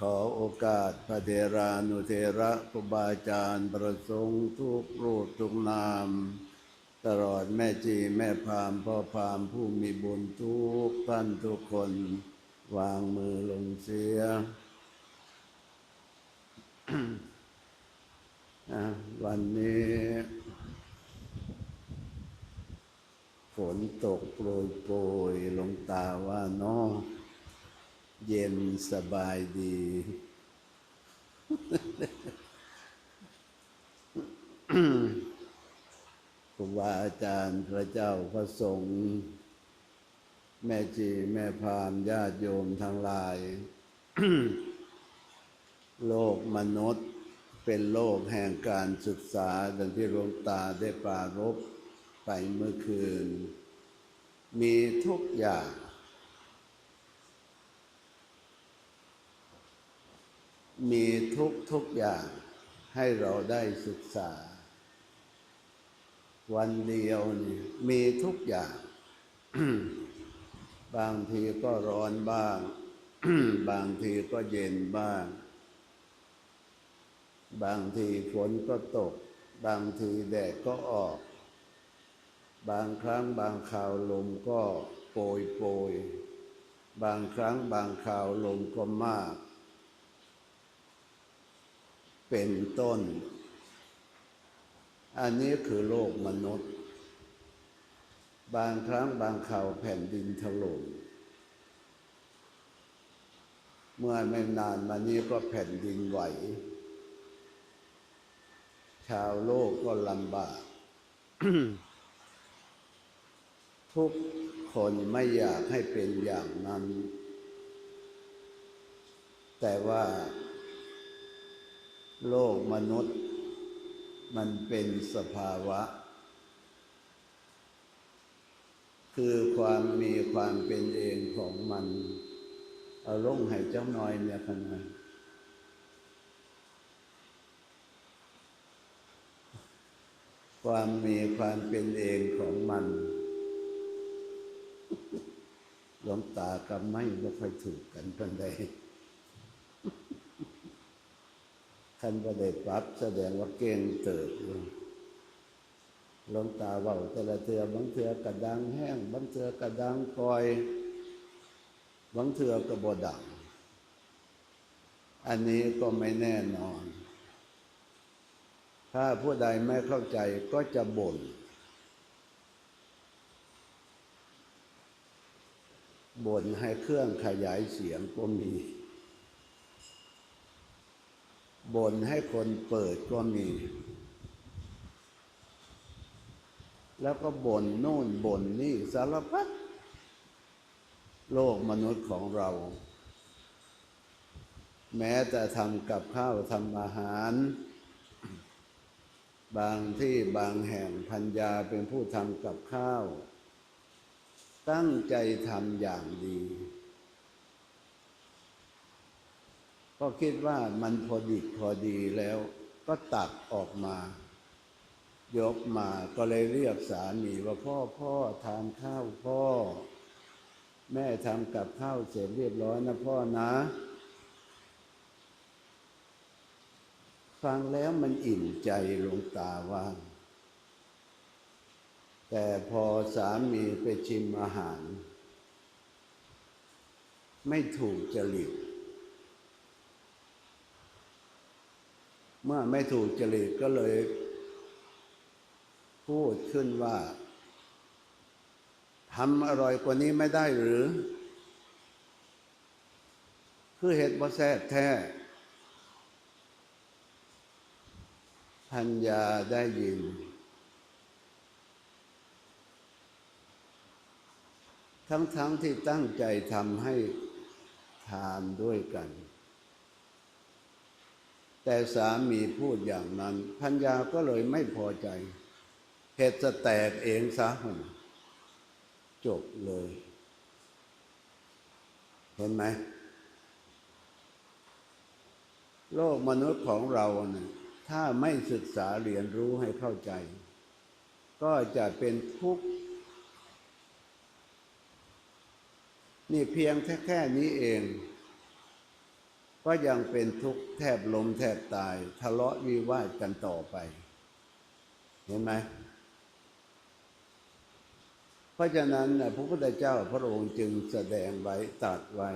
ขอโอกาสพระเทรานุเทระครูบาอาจารย์ประสงค์ทุกรูปทุกนาม ตลอดแม่จีแม่พามพ่อพามผู้มีบุญทุกท่านทุกคน วางมือลงเสียวันนี้ฝนตกโปรยโปรยลงตาว่าเนาะ เย็นสบายดี ครูบาอาจารย์พระเจ้าพระสงฆ์แม่จีแม่พามญาติโยมทั้งหลาย โลกมนุษย์เป็นโลกแห่งการศึกษาดังที่หลวงตาได้ปรารภไปเมื่อคืน มีทุกอย่าง มีทุกทุกอย่างให้เราได้ศึกษา วันเดียวนี่มีทุกอย่าง บางทีก็ร้อนบ้าง บางทีก็เย็นบ้าง บางทีฝนก็ตก บางทีแดดก็ออก บางครั้งบางคราวลมก็โปรยโปรยบางครั้งบางคราวลมก็มาก เป็นต้น อันนี้คือโลกมนุษย์ บางครั้งบางคราวแผ่นดินถล่มเมื่อไม่นานมานี้ก็แผ่นดินไหว ชาวโลกก็ลำบาก ทุกคนไม่อยากให้เป็นอย่างนั้น แต่ว่า โลกมนุษย์ มันเป็นสภาวะ คือความมีความเป็นเองของมัน เอาลงให้เจ้าน้อยเนี่ยพนะความมีความเป็นเองของมันหลวงตากับไม่ไม่ค่อยถูกกันปันใด ท่านก็ได้ปรับแสดงว่าเก่งเติบลงตาเว่าแต่ละเทือบางเทือกระดังแห้งบางเทือกระดังคอยบางเทือกระบดังอันนี้ก็ไม่แน่นอน ถ้าผู้ใดไม่เข้าใจก็จะบ่นบ่นให้เครื่องขยายเสียงก็มี บ่นให้คนเปิดก็มี แล้วก็บ่นโน่นบ่นนี่สารพัดโลกมนุษย์ของเรา แม้แต่ทำกับข้าวทำอาหาร บางที่บางแห่งพัญญาเป็นผู้ทำกับข้าว ตั้งใจทำอย่างดี ก็คิดว่ามันพอดีพอดีแล้ว ก็ตักออกมา ยกมาก็เลยเรียกสามีว่าพ่อพ่อทานข้าวพ่อ แม่ทำกับข้าวเสร็จเรียบร้อยนะพ่อนะ ฟังแล้วมันอิ่มใจหลวงตาว่า แต่พอสามีไปชิมอาหาร ไม่ถูกจริต เมื่อไม่ถูกจริตก็เลย พูดขึ้นว่าทำอร่อยกว่านี้ไม่ได้หรือ คือเห็ดบ่แซ่บแท้พัญญาได้ยิน ทั้งๆทที่ตั้งใจทำให้ทานด้วยกัน แต่สามีพูดอย่างนั้นพัญญาก็เลยไม่พอใจเหตุจะแตกเองซะหนจบเลย เห็นไหม โลกมนุษย์ของเราเนี่ยถ้าไม่ศึกษาเรียนรู้ให้เข้าใจ ก็จะเป็นทุกข์นี่เพียงแค่แค่นี้เอง ก็ยังเป็นทุกข์แทบล้มแทบตาย ทะเลาะวิวาทกันต่อไป เห็นไหมเพราะฉะนั้นพระพุทธเจ้าพระองค์จึงแสดงไว้ตัดไว้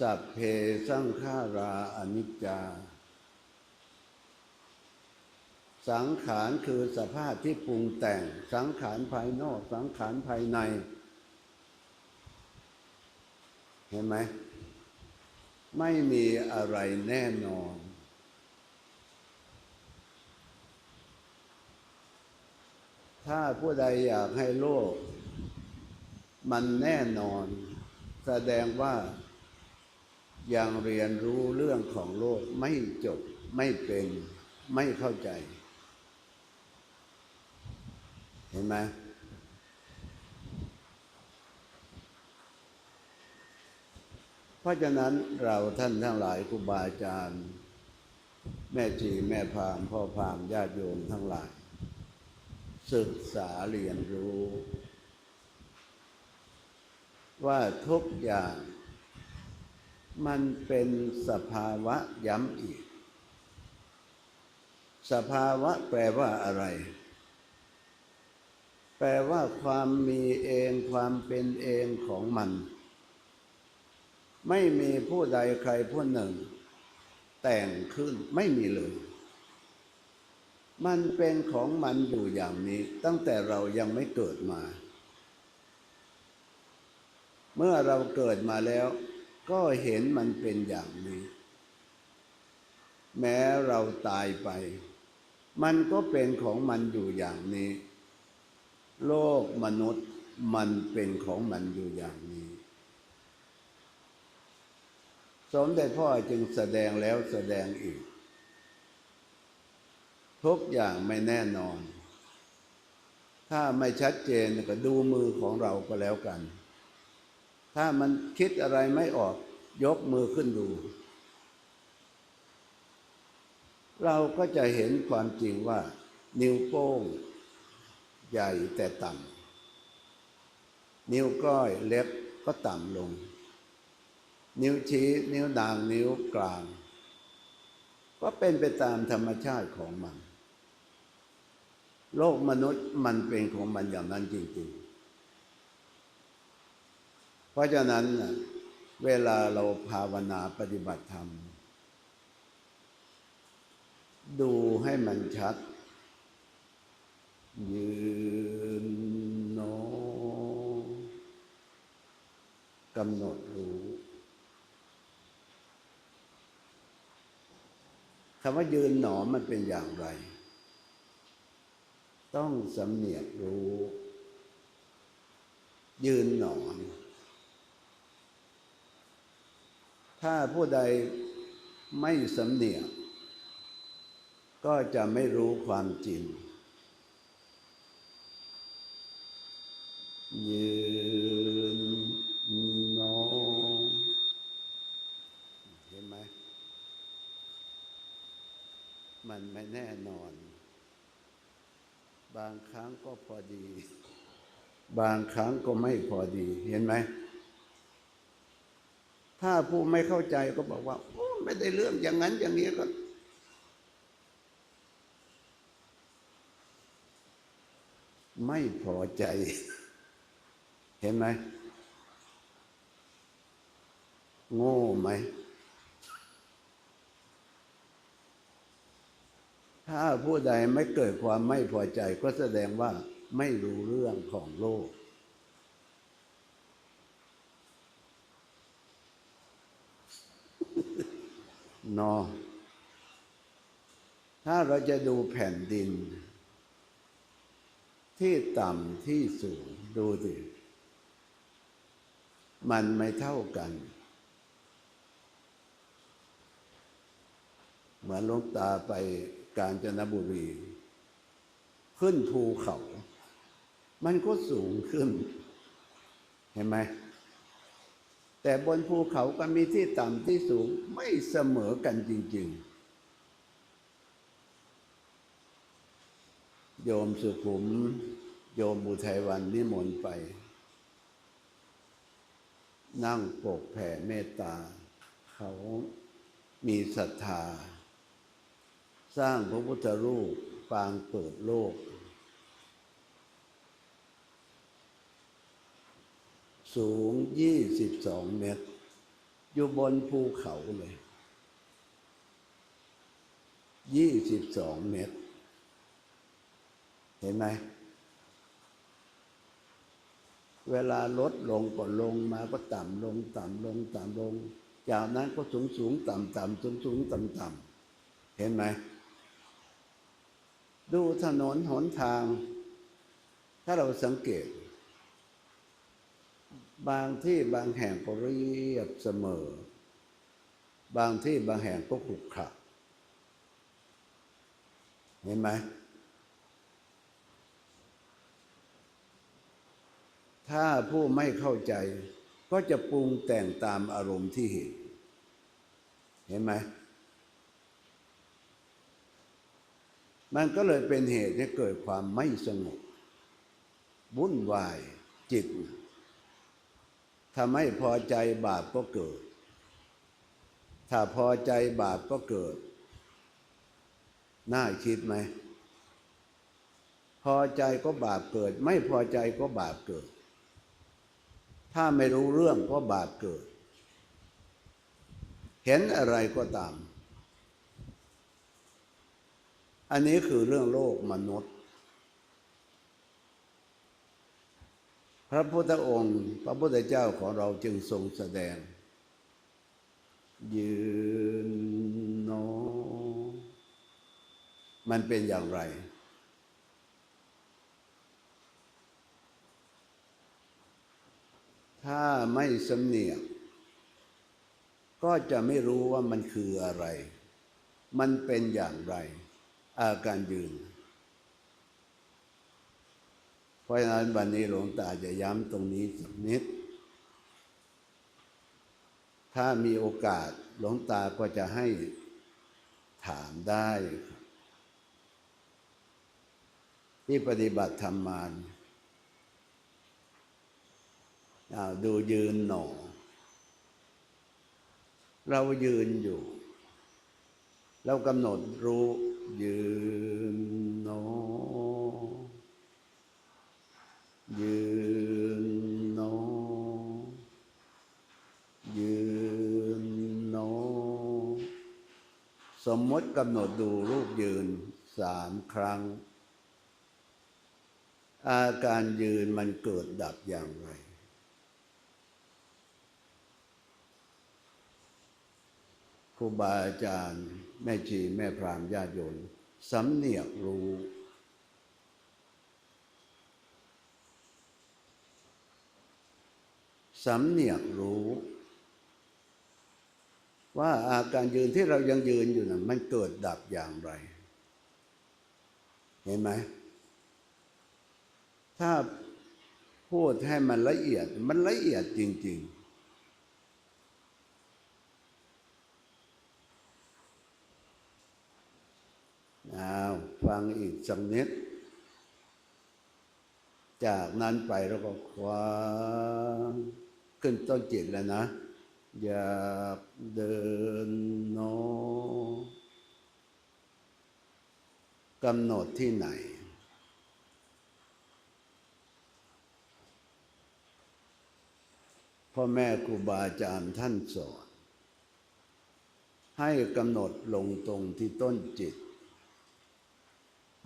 สัพเพสังขาราอนิจจา สังขารคือสภาพที่ปรุงแต่ง สังขารภายนอก สังขารภายใน เห็นไหม ไม่มีอะไรแน่นอน ถ้าผู้ใดอยากให้โลก มันแน่นอน แสดงว่ายังเรียนรู้เรื่องของโลกไม่จบไม่เป็นไม่เข้าใจ เห็นไหม เพราะฉะนั้นเราท่านทั้งหลายครูบาอาจารย์ แม่ชีแม่พามพ่อพามญาติโยมทั้งหลาย ศึกษาเรียนรู้ ว่าทุกอย่างมันเป็นสภาวะย้ำอีก สภาวะแปลว่าอะไร แปลว่าความมีเองความเป็นเองของมัน ไม่มีผู้ใดใครผู้หนึ่ง แต่งขึ้นไม่มีเลย มันเป็นของมันอยู่อย่างนี้ ตั้งแต่เรายังไม่เกิดมา เมื่อเราเกิดมาแล้ว ก็เห็นมันเป็นอย่างนี้ แม้เราตายไป มันก็เป็นของมันอยู่อย่างนี้ โลกมนุษย์มันเป็นของมันอยู่อย่างนี้ สมเด็จพ่อจึงแสดงแล้วแสดงอีก ทุกอย่างไม่แน่นอน ถ้าไม่ชัดเจนก็ดูมือของเราก็แล้วกัน ถ้ามันคิดอะไรไม่ออกยกมือขึ้นดู เราก็จะเห็นความจริงว่า นิ้วโป้ง ใหญ่แต่ต่ำนิ้วก้อยเล็บก็ต่ำลง นิ้วชี้ นิ้วนางนิ้วกลาง ก็เป็นไปตามธรรมชาติของมัน โลกมนุษย์มันเป็นของมันอย่างนั้นจริง ๆ เพราะฉะนั้นเวลาเราภาวนาปฏิบัติธรรม ดูให้มันชัด ยืนโนกำหนดรู้ำว่ายืนหนอมันเป็นอย่างไร ต้องสำเนียกรู้ ยืนหนอนถ้าผู้ใดไม่สำเนียก ก็จะไม่รู้ความจริงยืนหนอเห็นไหม มันไม่แน่นอน บางครั้งก็พอดี บางครั้งก็ไม่พอดี เห็นไหม ถ้าผู้ไม่เข้าใจก็บอกว่าโอ้ไม่ได้เรื่องอย่างนั้นอย่างนี้ก็ ไม่พอใจ เห็นไหม โง่ไหม ถ้าผู้ใดไม่เกิดความไม่พอใจก็แสดงว่าไม่รู้เรื่องของโลก นอ ถ้าเราจะดูแผ่นดิน ที่ต่ำที่สูงดูสิมันไม่เท่ากัน เหมือนลงตาไป กาญจนบุรี ขึ้นภูเขา มันก็สูงขึ้น เห็นไหม แต่บนภูเขาก็มีที่ต่ำที่สูงไม่เสมอกันจริง ๆ โยมสุขุม โยมบุทัยวันนิมนต์ไป นั่งปกแผ่เมตตา เขามีศรัทธา สร้างพระพุทธรูปปางเปิดโลก สูงยี่สิบสองเมตร อยู่บนภูเขาเลยยี่สิบสองเมตร เห็นไหม เวลาลดลงก็ลงมาก็ต่ำลงต่ำลงต่ำลง จากนั้นก็สูงสูงต่ำต่ำสูงสูงต่ำต่ำเห็นไหม ดูถนนหนทาง ถ้าเราสังเกต บางที่บางแห่งก็เรียบเสมอ บางที่บางแห่งก็ขรุขระเห็นไหมถ้าผู้ไม่เข้าใจ ก็จะปรุงแต่งตามอารมณ์ที่เห็น เห็นไหม มันก็เลยเป็นเหตุให้เกิดความไม่สงบวุ่นวายจิตถ้าไม่พอใจบาปก็เกิด ถ้าพอใจบาปก็เกิด น่าคิดไหม พอใจก็บาปเกิด ไม่พอใจก็บาปเกิด ถ้าไม่รู้เรื่องก็บาปเกิด เห็นอะไรก็ตาม อันนี้คือเรื่องโลกมนุษย์ พระพุทธองค์ พระพุทธเจ้าของเราจึงทรงแสดง ยืนโน มันเป็นอย่างไร ถ้าไม่สำเนียกก็จะไม่รู้ว่ามันคืออะไร มันเป็นอย่างไร อาการยืน เพราะฉะนั้นวันนี้หลวงตาจะย้ำตรงนี้สักนิด ถ้ามีโอกาสหลวงตาก็จะให้ถามได้ ที่ปฏิบัติธรรมมาอ้าดูยืนหนอ เรายืนอยู่ เรากำหนดรู้ ยืนโนยืนโนยืนโนสมมติกำหนดดูรูปยืนสามครั้ง อาการยืนมันเกิดดับอย่างไรครูบาอาจารย์ แม่ชีแม่พรามญาติโยมสำเนียกรู้ สำเนียกรู้ ว่าอาการยืนที่เรายังยืนอยู่นะมันเกิดดับอย่างไร เห็นไหม ถ้าพูดให้มันละเอียดมันละเอียดจริง ๆ อ้าวฟังอีกสักนิด จากนั้นไปเราก็คว้าขึ้นต้นจิตแล้วนะ อยากเดินโนกำหนดที่ไหนพ่อแม่ครูบาอาจารย์ท่านสอน ให้กำหนดลงตรงที่ต้นจิต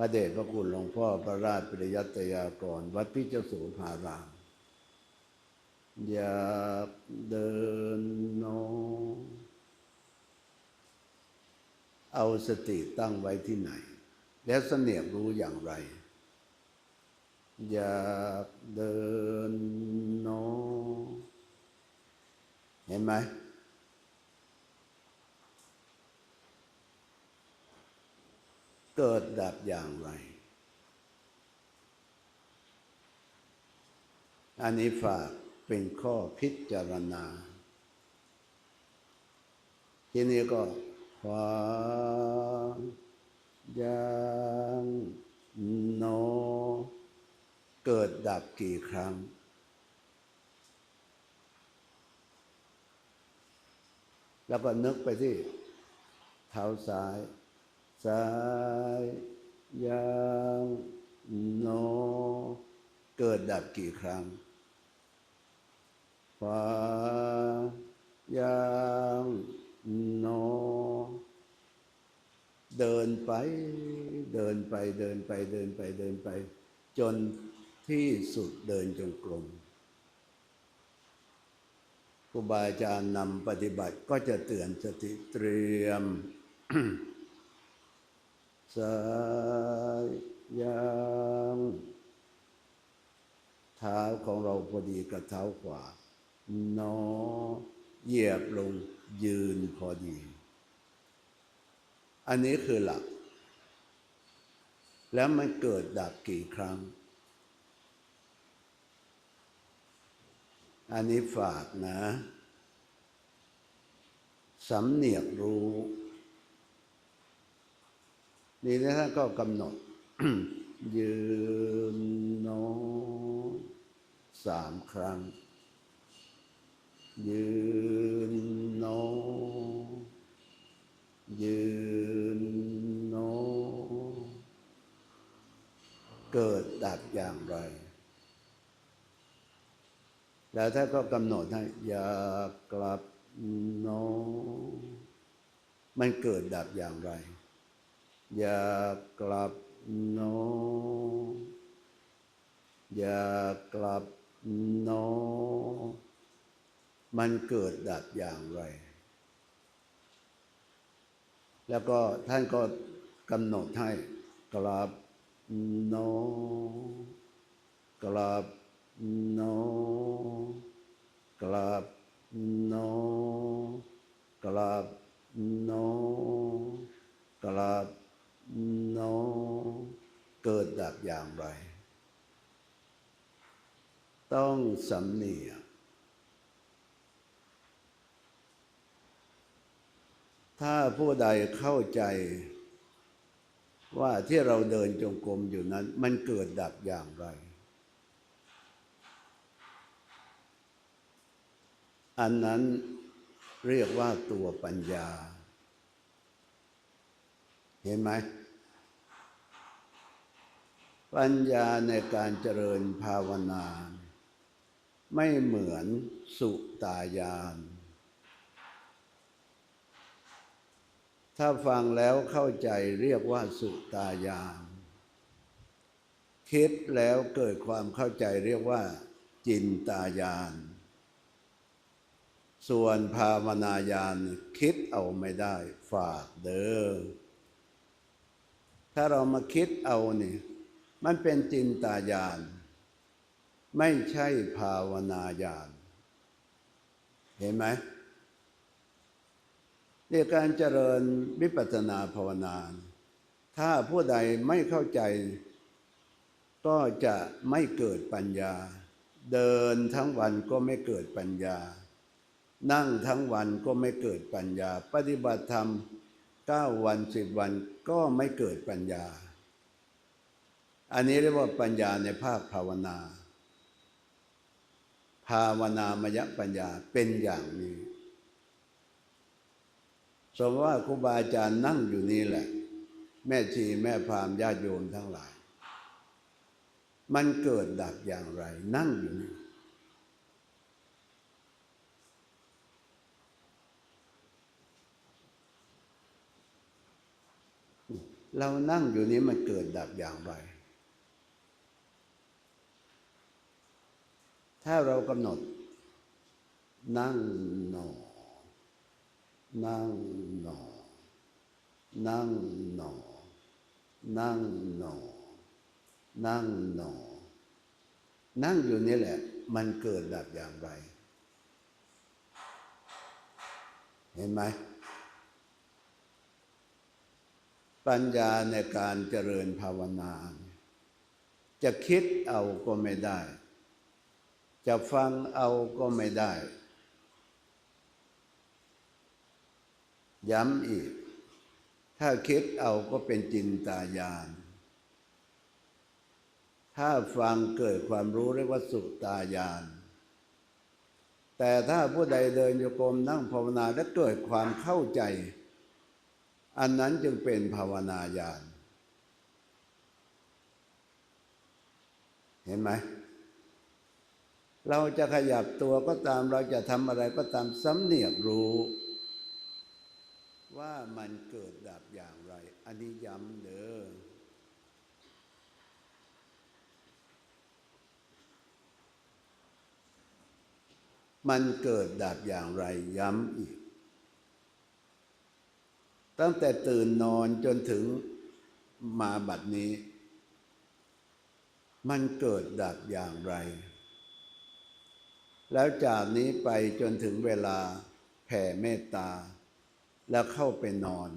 ระเดชพระคุณหลวงพ่อพระราชปริยัตยากร วัดพิจโสภาราม อยากเดินโน เอาสติตั้งไว้ที่ไหน แล้วเสนียบรู้อย่างไร อยากเดินโน เห็นไหม เกิดดับอย่างไร อันนี้ฝากเป็นข้อพิจารณา ทีนี้ก็ความยังโน เกิดดับกี่ครั้งแล้วก็นึกไปที่เท้าซ้าย ซ้ายยางโนเกิดดับกี่ครั้งขวายางโนเดินไปเดินไปเดินไปเดินไปเดินไป จนที่สุดเดินจงกรมครูบาอาจารย์นำปฏิบัติก็จะเตือนสติเตรียม ซ้ายยางเท้าของเราพอดีกับเท้าขวานอเหยียบลงยืนพอดี อันนี้คือหลัก แล้วมันเกิดดับกี่ครั้ง อันนี้ฝากนะ สำเนียกรู้ นี่นะท่านก็กำหนด ยืนโนสามครั้ง ยืนโน ยืนโน เกิดดับอย่างไร แล้วท่านก็กำหนดให้อย่ากลับโน มันเกิดดับอย่างไร อย่ากลับโนอย่ากลับโนมันเกิดดับอย่างไร แล้วก็ท่านก็กำหนดให้กลับโนกลับโนกลับโนกลับโนกลับ โนเกิดดับอย่างไร ต้องสำเนียกถ้าผู้ใดเข้าใจว่าที่เราเดินจงกรมอยู่นั้น มันเกิดดับอย่างไร อันนั้นเรียกว่าตัวปัญญา เห็นไหม ปัญญาในการเจริญภาวนา ไม่เหมือนสุตายาน ถ้าฟังแล้วเข้าใจเรียกว่าสุตายานคิดแล้วเกิดความเข้าใจเรียกว่า จินตายาน ส่วนภาวนายานคิดเอาไม่ได้ฝากเด้อถ้าเรามาคิดเอาเนี่ย มันเป็นจินตายานไม่ใช่ภาวนายานเห็นไหมเรื่องการเจริญวิปัสสนาภาวนา ถ้าผู้ใดไม่เข้าใจ ก็จะไม่เกิดปัญญา เดินทั้งวันก็ไม่เกิดปัญญา นั่งทั้งวันก็ไม่เกิดปัญญา ปฏิบัติธรรมเก้าวันสิบวันก็ไม่เกิดปัญญา อันนี้เรียกว่าปัญญาในภาคภาวนา ภาวนามยปัญญาเป็นอย่างนี้ สมมติว่าครูบาอาจารย์นั่งอยู่นี่แหละ แม่ชีแม่พามญาติโยมทั้งหลาย มันเกิดดับอย่างไร นั่งอยู่นี่เรานั่งอยู่นี้มันเกิดดับอย่างไร ถ้าเรากำหนด นั่งหนอ นั่งหนอ นั่งหนอ นั่งหนอ นั่งหนอ นั่งอยู่นี่แหละ มันเกิดดับอย่างไร เห็นไหมปัญญาในการเจริญภาวนา จะคิดเอาก็ไม่ได้ จะฟังเอาก็ไม่ได้ ย้ำอีก ถ้าคิดเอาก็เป็นจินตายาน ถ้าฟังเกิดความรู้เรียกว่าสุตายาน แต่ถ้าผู้ใดเดินโยกรมนั่งภาวนาและเกิดความเข้าใจ อันนั้นจึงเป็นภาวนาญาณ เห็นไหม เราจะขยับตัวก็ตามเราจะทำอะไรก็ตามสำเนียกรู้ ว่ามันเกิดดับอย่างไร อันนี้ย้ำเด้อมันเกิดดับอย่างไรย้ำอีก ตั้งแต่ตื่นนอนจนถึงมาบัดนี้ มันเกิดดับอย่างไร แล้วจากนี้ไปจนถึงเวลาแผ่เมตตา แล้วเข้าไปนอน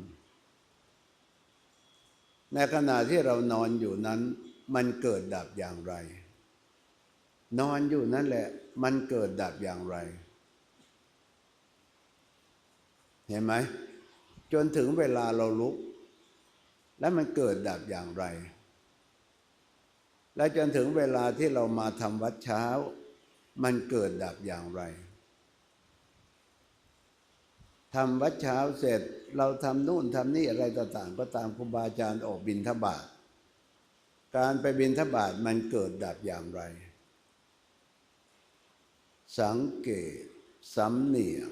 ในขณะที่เรานอนอยู่นั้น มันเกิดดับอย่างไร นอนอยู่นั่นแหละ มันเกิดดับอย่างไร เห็นไหม จนถึงเวลาเราลุก แล้วมันเกิดดับอย่างไร และจนถึงเวลาที่เรามาทำวัดเช้า มันเกิดดับอย่างไรทำวัดเช้าเสร็จเราทำนู่นทำนี่อะไรต่างๆ ก็ตามครูบาอาจารย์ออกบินทบาทการไปบินทบาทมันเกิดดับอย่างไร สังเกตสำเนียก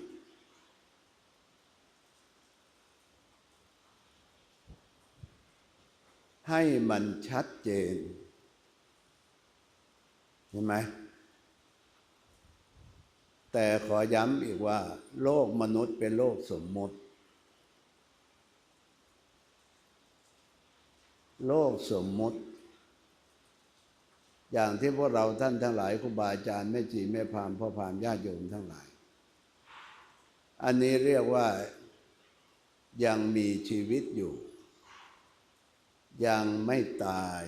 ให้มันชัดเจน เห็นไหม แต่ขอย้ำอีกว่า โลกมนุษย์เป็นโลกสมมติ โลกสมมติ อย่างที่พวกเราท่านทั้งหลายครูบาอาจารย์แม่จีแม่พามพ่อพามญาติโยมทั้งหลาย อันนี้เรียกว่ายังมีชีวิตอยู่ ยังไม่ตาย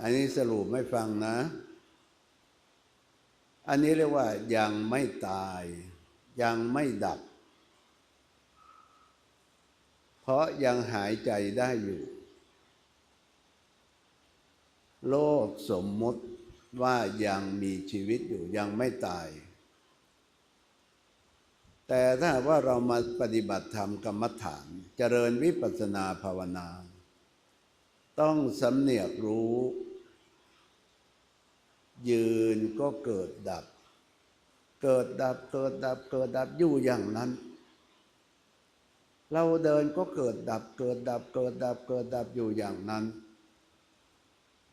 อันนี้สรุปไม่ฟังนะ อันนี้เรียกว่ายังไม่ตาย ยังไม่ดับ เพราะยังหายใจได้อยู่ โลกสมมติว่ายังมีชีวิตอยู่ยังไม่ตาย แต่ถ้าว่าเรามาปฏิบัติธรรมกรรมฐาน เจริญวิปัสสนาภาวนา ต้องสำเนียกรู้ ยืนก็เกิดดับ เกิดดับเกิดดับเกิดดับอยู่อย่างนั้น เราเดินก็เกิดดับเกิดดับเกิดดับเกิดดับอยู่อย่างนั้น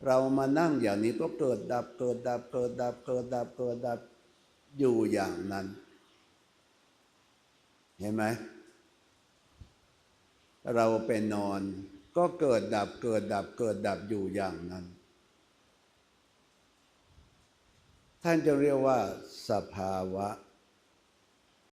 เรามานั่งอย่างนี้ก็เกิดดับเกิดดับเกิดดับเกิดดับเกิดดับอยู่อย่างนั้น เห็นไหมเราไปนอนก็เกิดดับเกิดดับเกิดดับอยู่อย่างนั้น ท่านจะเรียกว่าสภาวะ